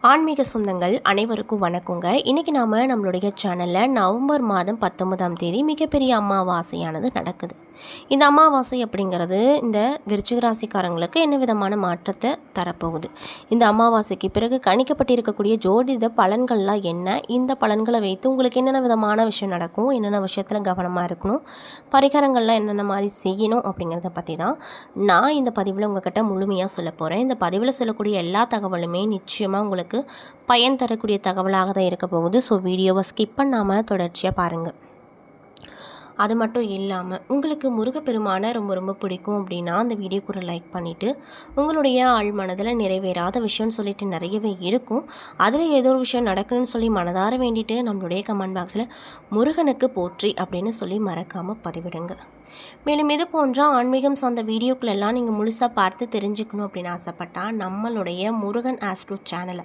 ஆன்மீக சொந்தங்கள் அனைவருக்கும் வணக்கங்க. இன்றைக்கி நாம் நம்மளுடைய சேனலில் நவம்பர் மாதம் பத்தொன்பதாம் தேதி மிகப்பெரிய அமாவாசையானது நடக்குது. இந்த அமாவாசை அப்படிங்கிறது இந்த விருச்சிக ராசிக்காரங்களுக்கு என்ன விதமான மாற்றத்தை தரப்போகுது? இந்த அமாவாசைக்கு பிறகு கணிக்கப்பட்டிருக்கக்கூடிய ஜோதிட பலன்கள்லாம் என்ன? இந்த பலன்களை வைத்து உங்களுக்கு என்னென்ன விதமான விஷயம் நடக்கும்? என்னென்ன விஷயத்தில் கவனமாக இருக்கணும்? பரிகாரங்கள்லாம் என்னென்ன மாதிரி செய்யணும் அப்படிங்கிறத பற்றி தான் நான் இந்த பதிவில் உங்ககிட்ட முழுமையாக சொல்ல போகிறேன் இந்த பதிவில் சொல்லக்கூடிய எல்லா தகவலுமே நிச்சயமாக உங்களுக்கு பயன் தரக்கூடிய தகவலாக தான் இருக்க போகுது. ஸோ வீடியோவை ஸ்கிப் பண்ணாமல் தொடர்ச்சியாக பாருங்கள் அது மட்டும் இல்லாமல் உங்களுக்கு முருகப்பெருமானை ரொம்ப ரொம்ப பிடிக்கும் அப்படின்னா அந்த வீடியோக்கு ஒரு லைக் பண்ணிவிட்டு உங்களுடைய ஆள் மனதில் நிறைவேறாத விஷயம்னு சொல்லிட்டு நிறையவே இருக்கும். அதில் ஏதோ ஒரு விஷயம் நடக்கணும்னு சொல்லி மனதார வேண்டிட்டு நம்மளுடைய கமெண்ட் பாக்ஸில் முருகனுக்கு போற்றி அப்படின்னு சொல்லி மறக்காமல் பதிவிடுங்க. மேலும் இது போன்ற ஆன்மீகம் சார்ந்த வீடியோக்கள் எல்லாம் நீங்கள் முழுசாக பார்த்து தெரிஞ்சுக்கணும் அப்படின்னு ஆசைப்பட்டால் நம்மளுடைய முருகன் ஆஸ்ட்ரோ சேனலை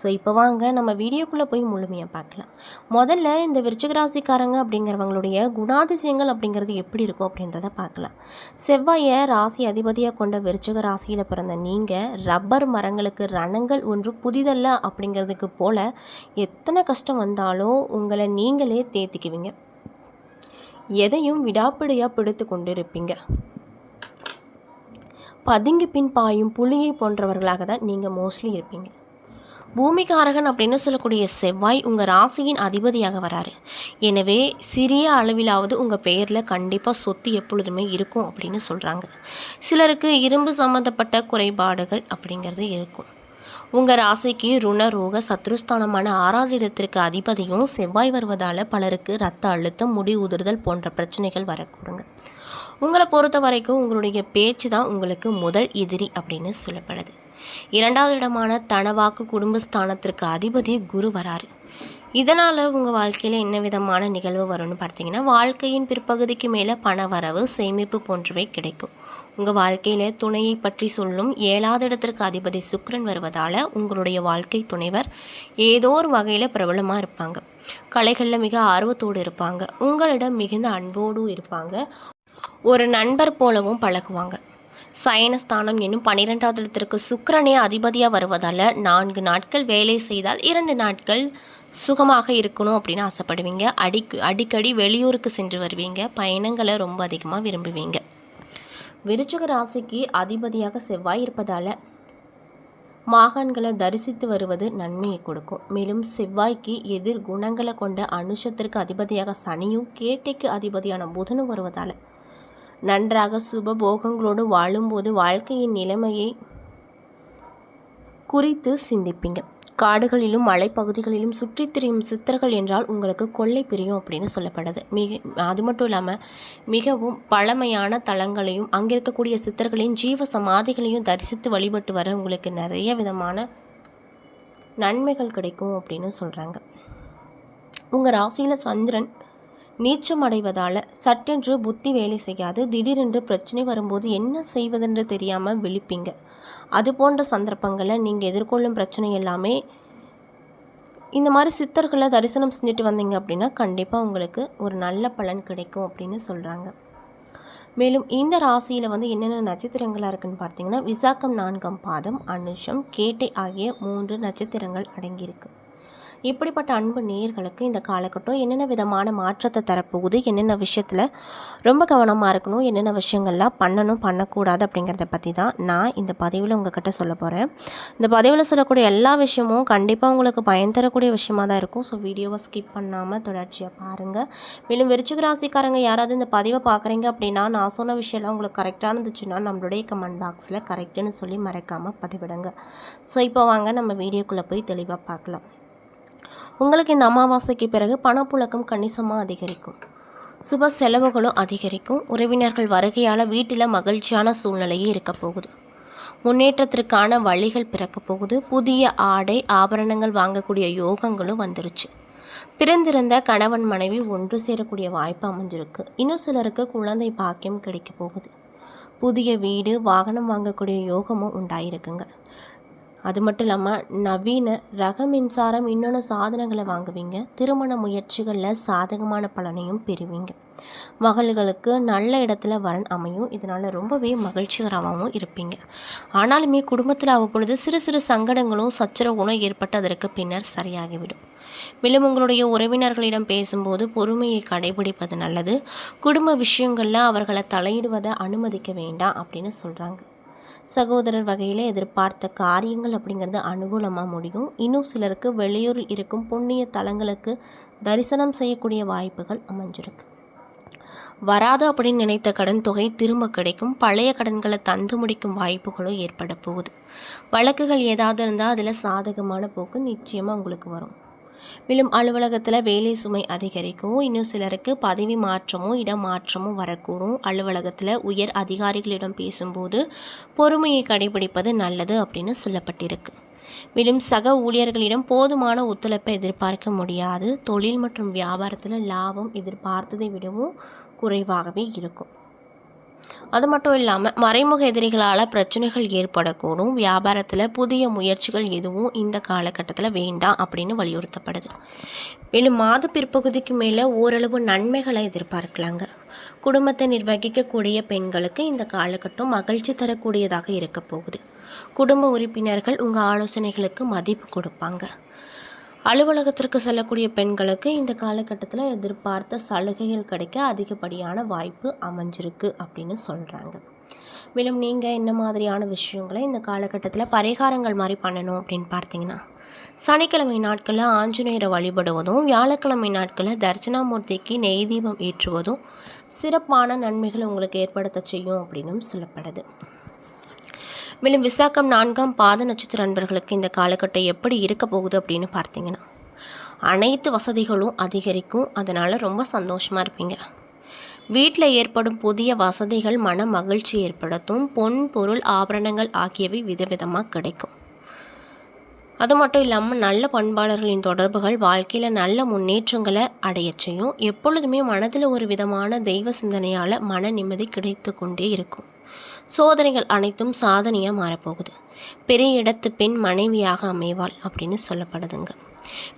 ஸோ இப்போ வாங்க நம்ம வீடியோக்குள்ளே போய் முழுமையாக பார்க்கலாம். முதல்ல இந்த விருச்சிகராசிக்காரங்க அப்படிங்கிறவங்களுடைய குணாதிசயங்கள் அப்படிங்கிறது எப்படி இருக்கும் அப்படின்றத பார்க்கலாம். செவ்வாயை ராசி அதிபதியாக கொண்ட விருச்சிக ராசியில் பிறந்த நீங்கள் ரப்பர் மரங்களுக்கு ரணங்கள் ஒன்று புதிதல்ல அப்படிங்கிறதுக்கு போல் எத்தனை கஷ்டம் வந்தாலும் உங்களை நீங்களே தேத்திக்குவீங்க. எதையும் விடாப்பிடியாக பிடித்து கொண்டு இருப்பீங்க பதுங்கி பின் பாயும் புலியை போன்றவர்களாக தான் நீங்கள் மோஸ்ட்லி இருப்பீங்க. பூமிகாரகன் அப்படின்னு சொல்லக்கூடிய செவ்வாய் உங்கள் ராசியின் அதிபதியாக வராரு. எனவே சிறிய அளவிலாவது உங்கள் பெயரில் கண்டிப்பாக சொத்து எப்பொழுதுமே இருக்கும் அப்படின்னு சொல்கிறாங்க சிலருக்கு இரும்பு சம்மந்தப்பட்ட குறைபாடுகள் அப்படிங்கிறது இருக்கும். உங்கள் ராசிக்கு ருண ரோக சத்ருஸ்தானமான ஆறாவது இடத்திற்கு அதிபதியும் செவ்வாய் வருவதால் பலருக்கு ரத்த அழுத்தம் முடி உதிர்தல் போன்ற பிரச்சனைகள் வரக்கூடுங்க. உங்களை பொறுத்த வரைக்கும் உங்களுடைய பேச்சு தான் உங்களுக்கு முதல் எதிரி அப்படின்னு சொல்லப்படுது. இரண்டாவது இடமான தனவாக்கு குடும்பஸ்தானத்திற்கு அதிபதி குரு வராரு. இதனால் உங்கள் வாழ்க்கையில் என்ன விதமான நிகழ்வு வரும்னு பார்த்தீங்கன்னா வாழ்க்கையின் பிற்பகுதிக்கு மேலே பண வரவு சேமிப்பு போன்றவை கிடைக்கும். உங்கள் வாழ்க்கையில் துணையை பற்றி சொல்லும் ஏழாவது இடத்திற்கு அதிபதி சுக்ரன் வருவதால் உங்களுடைய வாழ்க்கை துணைவர் ஏதோ ஒரு வகையில் பிரபலமாக இருப்பாங்க. கலைகளில் மிக ஆர்வத்தோடு இருப்பாங்க. உங்களிடம் மிகுந்த அன்போடும் இருப்பாங்க. ஒரு நண்பர் போலவும் பழகுவாங்க. சயனஸ்தானம் என்னும் பன்னிரெண்டாவது இடத்திற்கு சுக்கரனே அதிபதியாக வருவதால் நான்கு நாட்கள் வேலை செய்தால் இரண்டு நாட்கள் சுகமாக இருக்கணும் அப்படின்னு ஆசைப்படுவீங்க. அடிக்கு அடிக்கடி வெளியூருக்கு சென்று வருவீங்க. பயணங்களை ரொம்ப அதிகமாக விரும்புவீங்க. விருச்சிக ராசிக்கு அதிபதியாக செவ்வாய் இருப்பதால் மாகான்களை தரிசித்து வருவது நன்மையை கொடுக்கும். மேலும் செவ்வாய்க்கு எதிர் குணங்களை கொண்ட அனுஷத்திற்கு அதிபதியாக சனியும் கேட்டைக்கு அதிபதியான புதனும் வருவதால் நன்றாக சுப போகங்களோடு வாழும்போது வாழ்க்கையின் நிலைமையை குறித்து சிந்திப்பீங்க. காடுகளிலும் மலைப்பகுதிகளிலும் சுற்றித் திரியும் சித்தர்கள் என்றால் உங்களுக்கு கொள்ளை பிரியும் அப்படின்னு சொல்லப்படுது. மிக அது மட்டும் இல்லாமல் மிகவும் பழமையான தலங்களையும் அங்கே இருக்கக்கூடிய சித்தர்களின் ஜீவ சமாதிகளையும் தரிசித்து வழிபட்டு வர உங்களுக்கு நிறைய விதமான நன்மைகள் கிடைக்கும் அப்படின்னு சொல்கிறாங்க உங்கள் ராசியில் சந்திரன் நீச்சம் அடைவதால் சட்டென்று புத்தி வேலை செய்யாது. திடீரென்று பிரச்சனை வரும்போது என்ன செய்வதென்று தெரியாமல் விழிப்பீங்க. அது போன்ற சந்தர்ப்பங்களை நீங்கள் எதிர்கொள்ளும் பிரச்சனை எல்லாமே இந்த மாதிரி சித்தர்களை தரிசனம் செஞ்சுட்டு வந்தீங்க அப்படின்னா கண்டிப்பாக உங்களுக்கு ஒரு நல்ல பலன் கிடைக்கும் அப்படின்னு சொல்கிறாங்க மேலும் இந்த ராசியில் வந்து என்னென்ன நட்சத்திரங்களாக இருக்குன்னு பார்த்தீங்கன்னா விசாக்கம் நான்காம் பாதம் அனுஷம் கேட்டை ஆகிய மூன்று நட்சத்திரங்கள் அடங்கியிருக்கு. இப்படிப்பட்ட அன்பு நேயர்களுக்கு இந்த காலகட்டம் என்னென்ன விதமான மாற்றத்தை தரப்போகுது? என்னென்ன விஷயத்தில் ரொம்ப கவனமாக இருக்கணும்? என்னென்ன விஷயங்கள்லாம் பண்ணணும்? பண்ணக்கூடாது அப்படிங்கிறத பற்றி தான் நான் இந்த பதிவில் உங்ககிட்ட சொல்ல போகிறேன் இந்த பதிவில் சொல்லக்கூடிய எல்லா விஷயமும் கண்டிப்பாக உங்களுக்கு பயன் தரக்கூடிய விஷயமாக தான் இருக்கும். ஸோ வீடியோவை ஸ்கிப் பண்ணாமல் தொடர்ச்சியாக பாருங்கள் மேலும் விருச்சிக ராசிக்காரங்க யாராவது இந்த பதிவை பார்க்குறீங்க அப்படின்னா நான் சொன்ன விஷயம்லாம் உங்களுக்கு கரெக்டாக இருந்துச்சுன்னா நம்மளுடைய கமெண்ட் பாக்ஸில் கரெக்டுன்னு சொல்லி மறக்காமல் பதிவிடுங்க. ஸோ இப்போ வாங்க நம்ம வீடியோக்குள்ளே போய் தெளிவாக பார்க்கலாம். உங்களுக்கு இந்த அமாவாசைக்கு பிறகு பணப்புழக்கம் கணிசமாக அதிகரிக்கும். சுப செலவுகளும் அதிகரிக்கும். உறவினர்கள் வருகையால் வீட்டில் மகிழ்ச்சியான சூழ்நிலையே இருக்க போகுது. முன்னேற்றத்திற்கான வழிகள் பிறக்க போகுது. புதிய ஆடை ஆபரணங்கள் வாங்கக்கூடிய யோகங்களும் வந்துருச்சு. பிறந்திருந்த கணவன் மனைவி ஒன்று சேரக்கூடிய வாய்ப்பு அமைஞ்சிருக்கு. இன்னும் சிலருக்கு குழந்தை பாக்கியம் கிடைக்க போகுது. புதிய வீடு வாகனம் வாங்கக்கூடிய யோகமும் உண்டாயிருக்குங்க. அது மட்டும் இல்லாமல் நவீன ரக மின்சாரம் இன்னொன்று சாதனங்களை வாங்குவீங்க. திருமண முயற்சிகளில் சாதகமான பலனையும் பெறுவீங்க. மகள்களுக்கு நல்ல இடத்துல வரன் அமையும். இதனால் ரொம்பவே மகிழ்ச்சிகரமாகவும் இருப்பீங்க. ஆனாலுமே குடும்பத்தில் அவ்வப்பொழுது சிறு சிறு சங்கடங்களும் சச்சரவுகளும் ஏற்பட்டு அதற்கு பின்னர் சரியாகிவிடும். மேலும் உங்களுடைய உறவினர்களிடம் பேசும்போது பொறுமையை கடைபிடிப்பது நல்லது. குடும்ப விஷயங்களில் அவர்களை தலையிடுவதை அனுமதிக்க வேண்டாம் அப்படின்னு சொல்கிறாங்க சகோதரர் வகையில் எதிர்பார்த்த காரியங்கள் அப்படிங்கிறது அனுகூலமாக முடியும். இன்னும் சிலருக்கு வெளியூரில் இருக்கும் புண்ணிய தலங்களுக்கு தரிசனம் செய்யக்கூடிய வாய்ப்புகள் அமைஞ்சிருக்கு. வராது அப்படின்னு நினைத்த கடன் தொகை திரும்ப கிடைக்கும். பழைய கடன்களை தந்து முடிக்கும் வாய்ப்புகளும் ஏற்பட போகுது. வழக்குகள் ஏதாவது இருந்தால் அதில் சாதகமான போக்கு நிச்சயமாக உங்களுக்கு வரும். மேலும் அலுவலகத்தில் வேலை சுமை அதிகரிக்கும் இன்னும் சிலருக்கு பதவி மாற்றமும் இடமாற்றமும் வரக்கூடும். அலுவலகத்தில் உயர் அதிகாரிகளிடம் பேசும்போது பொறுமையை கடைபிடிப்பது நல்லது அப்படின்னு சொல்லப்பட்டிருக்கு. மேலும் சக ஊழியர்களிடம் போதுமான ஒத்துழைப்பை எதிர்பார்க்க முடியாது. தொழில் மற்றும் வியாபாரத்தில் லாபம் எதிர்பார்த்ததை விடவும் குறைவாகவே இருக்கும். அது மட்டும் இல்லாமல் மறைமுக எதிரிகளால் பிரச்சனைகள் ஏற்படக்கூடும். வியாபாரத்தில் புதிய முயற்சிகள் எதுவும் இந்த காலகட்டத்தில் வேண்டாம் அப்படின்னு வலியுறுத்தப்படுது. மேலும் மாத பிற்பகுதிக்கு மேலே ஓரளவு நன்மைகளை எதிர்பார்க்கலாங்க. குடும்பத்தை நிர்வகிக்கக்கூடிய பெண்களுக்கு இந்த காலகட்டம் மகிழ்ச்சி தரக்கூடியதாக இருக்க போகுது. குடும்ப உறுப்பினர்கள் உங்கள் ஆலோசனைகளுக்கு மதிப்பு கொடுப்பாங்க. அலுவலகத்திற்கு செல்லக்கூடிய பெண்களுக்கு இந்த காலகட்டத்தில் எதிர்பார்த்த சலுகைகள் கிடைக்க அதிகப்படியான வாய்ப்பு அமைஞ்சிருக்கு அப்படின்னு சொல்கிறாங்க மேலும் நீங்கள் என்ன மாதிரியான விஷயங்களை இந்த காலகட்டத்தில் பரிகாரங்கள் மாதிரி பண்ணணும் அப்படின்னு பார்த்தீங்கன்னா சனிக்கிழமை நாட்களில் ஆஞ்சநேயரை வழிபடுவதும் வியாழக்கிழமை நாட்களில் தர்ச்சனாமூர்த்திக்கு நெய் தீபம் ஏற்றுவதும் சிறப்பான நன்மைகளை உங்களுக்கு ஏற்படுத்த செய்யும் அப்படின்னும் சொல்லப்படுது. மேலும் விசாக்கம் நான்காம் பாத நட்சத்திர அன்பர்களுக்கு இந்த காலகட்டம் எப்படி இருக்க போகுது அப்படின்னு பார்த்தீங்கன்னா அனைத்து வசதிகளும் அதிகரிக்கும். அதனால் ரொம்ப சந்தோஷமாக இருப்பீங்க. வீட்டில் ஏற்படும் புதிய வசதிகள் மன மகிழ்ச்சி ஏற்படுத்தும். பொன் பொருள் ஆபரணங்கள் ஆகியவை விதவிதமாக கிடைக்கும். அது மட்டும் இல்லாமல் நல்ல பண்பாளர்களின் தொடர்புகள் வாழ்க்கையில் நல்ல முன்னேற்றங்களை அடைய செய்யும் எப்பொழுதுமே மனதில் ஒரு விதமான தெய்வ சிந்தனையால் மன நிம்மதி கிடைத்து கொண்டே இருக்கும். சோதனைகள் அனைத்தும் சாதனையாக மாறப்போகுது. பெரிய இடத்து பெண் மனைவியாக அமைவாள் அப்படின்னு சொல்லப்படுதுங்க.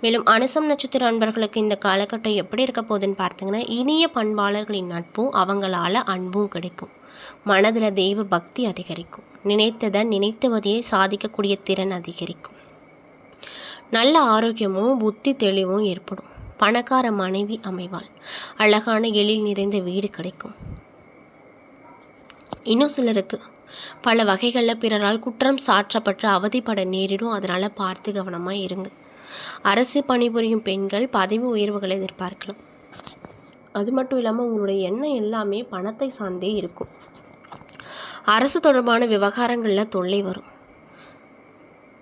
மேலும் அனுசம் நட்சத்திர அன்பர்களுக்கு இந்த காலகட்டம் எப்படி இருக்க போகுதுன்னு பார்த்தீங்கன்னா இனிய பண்பாளர்களின் நட்பும் அவங்களால அன்பும் கிடைக்கும். மனதில் தெய்வ பக்தி அதிகரிக்கும். நினைத்ததை நினைத்தவதையே சாதிக்கக்கூடிய திறன் அதிகரிக்கும். நல்ல ஆரோக்கியமும் புத்தி தெளிவும் ஏற்படும். பணக்கார மனைவி அமைவாள். அழகான எழில் நிறைந்த வீடு கிடைக்கும். இன்னும் சிலருக்கு. பல வகைகளில் பிறரால் குற்றம் சாற்றப்பட்டு அவதிப்பட நேரிடும். அதனால் பார்த்து கவனமாக இருங்க. அரசு பணிபுரியும் பெண்கள் பதவி உயர்வுகளை எதிர்பார்க்கலாம். அது மட்டும் இல்லாமல் உங்களுடைய எண்ணம் எல்லாமே பணத்தை சார்ந்தே இருக்கும். அரசு தொடர்பான விவகாரங்களில் தொல்லை வரும்.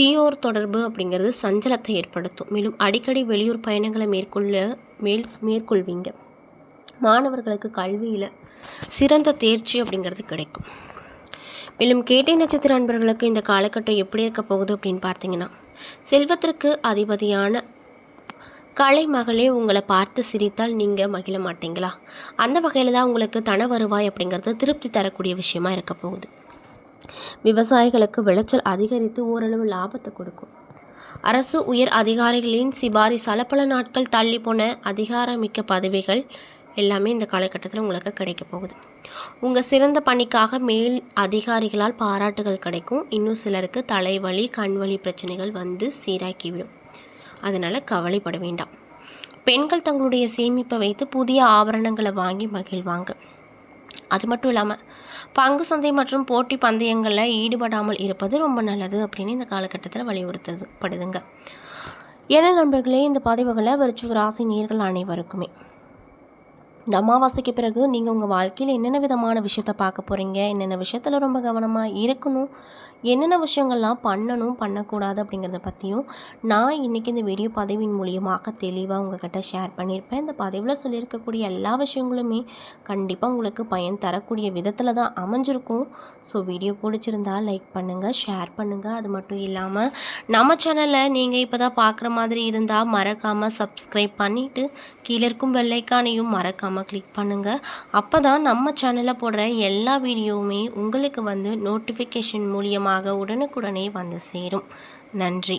தீயோர் தொடர்பு அப்படிங்கிறது சஞ்சலத்தை ஏற்படுத்தும். மேலும் அடிக்கடி வெளியூர் பயணங்களை மேற்கொள்ள மேல் மேற்கொள்வீங்க. மாணவர்களுக்கு கல்வியில் சிறந்த தேர்ச்சி அப்படிங்கிறது கிடைக்கும். மேலும் கேட்டை நட்சத்திர அன்பர்களுக்கு இந்த காலகட்டம் எப்படி இருக்க போகுது அப்படின்னு பார்த்தீங்கன்னா செல்வத்திற்கு அதிபதியான கலை மகளே உங்களை பார்த்து சிரித்தால் நீங்கள் மகிழ மாட்டீங்களா? அந்த வகையில் தான் உங்களுக்கு தன வருவாய் அப்படிங்கிறது திருப்தி தரக்கூடிய விஷயமா இருக்க போகுது. விவசாயிகளுக்கு விளைச்சல் அதிகரித்து ஓரளவு லாபத்தை கொடுக்கும். அரசு உயர் அதிகாரிகளின் சிபாரிசால பல நாட்கள் தள்ளி போன அதிகாரமிக்க பதவிகள் எல்லாமே இந்த காலகட்டத்தில் உங்களுக்கு கிடைக்க போகுது. உங்கள் சிறந்த பணிக்காக மேல் அதிகாரிகளால் பாராட்டுகள் கிடைக்கும். இன்னும் சிலருக்கு தலைவலி கண்வலி பிரச்சனைகள் வந்து சீராக்கிவிடும். அதனால் கவலைப்பட வேண்டாம். பெண்கள் தங்களுடைய சேமிப்பை வைத்து புதிய ஆபரணங்களை வாங்கி மகிழ்வாங்க. அது மட்டும் இல்லாமல் பங்கு சந்தை மற்றும் போட்டி பந்தயங்களில் ஈடுபடாமல் இருப்பது ரொம்ப நல்லது அப்படின்னு இந்த காலகட்டத்தில் வலியுறுத்தப்படுதுங்க. ஏன்னா நண்பர்களே இந்த பதிவுகளை வரிச்சு ராசி நேர்கள் அனைவருக்குமே. இந்த அமாவாசைக்கு பிறகு நீங்கள் உங்கள் வாழ்க்கையில் என்னென்ன விதமான விஷயத்த பார்க்க போகிறீங்க என்னென்ன விஷயத்தில் ரொம்ப கவனமாக இருக்கணும் என்னென்ன விஷயங்கள்லாம் பண்ணணும் பண்ணக்கூடாது அப்படிங்கிறத பற்றியும் நான் இன்றைக்கி இந்த வீடியோ பதிவின் மூலியமாக தெளிவாக உங்ககிட்ட ஷேர் பண்ணியிருப்பேன். இந்த பதிவில் சொல்லியிருக்கக்கூடிய எல்லா விஷயங்களுமே கண்டிப்பாக உங்களுக்கு பயன் தரக்கூடிய விதத்தில் தான் அமைஞ்சிருக்கும். ஸோ வீடியோ பிடிச்சிருந்தா லைக் பண்ணுங்கள் ஷேர் பண்ணுங்கள் அது மட்டும் இல்லாமல் நம்ம சேனலில் நீங்கள் இப்போ தான் பார்க்குற மாதிரி இருந்தால் மறக்காமல் சப்ஸ்கிரைப் பண்ணிவிட்டு கீழே இருக்கும் வெள்ளைக்கானையும் மறக்காமல் மறக்காமல் கிளிக் பண்ணுங்கள் அப்போ தான் நம்ம சேனலில் போடுற எல்லா வீடியோவுமே உங்களுக்கு வந்து நோட்டிஃபிகேஷன் மூலியமாக உடனுக்குடனே வந்து சேரும். நன்றி.